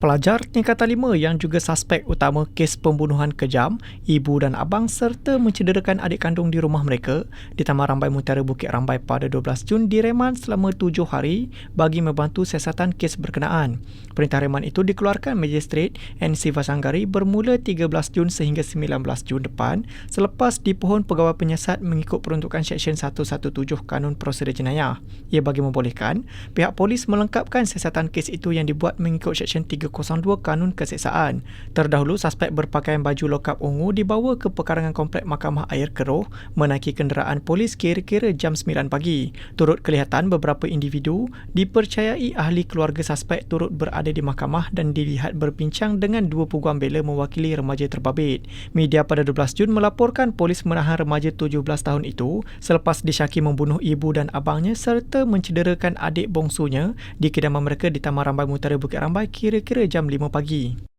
Pelajar tingkatan 5 yang juga suspek utama kes pembunuhan kejam ibu dan abang serta mencederakan adik kandung di rumah mereka di Taman Rambai Mutiara Bukit Rambai pada 12 Jun direman selama 7 hari bagi membantu siasatan kes berkenaan. Perintah reman itu dikeluarkan Magistrate NC Vasanggari bermula 13 Jun sehingga 19 Jun depan selepas dipohon pegawai penyiasat mengikut peruntukan Seksyen 117 Kanun Prosedur Jenayah. Ia bagi membolehkan pihak polis melengkapkan siasatan kes itu yang dibuat mengikut Seksyen 3 302 Kanun Keseksaan. Terdahulu, suspek berpakaian baju lokap ungu dibawa ke pekarangan komplek Mahkamah Air Keruh menaiki kenderaan polis kira-kira jam 9 pagi. Turut kelihatan beberapa individu dipercayai ahli keluarga suspek turut berada di mahkamah dan dilihat berbincang dengan dua peguam bela mewakili remaja terbabit. Media pada 12 Jun melaporkan polis menahan remaja 17 tahun itu selepas disyaki membunuh ibu dan abangnya serta mencederakan adik bongsunya di kediaman mereka di Taman Rambai Mutara Bukit Rambai kira-kira jam 5 pagi.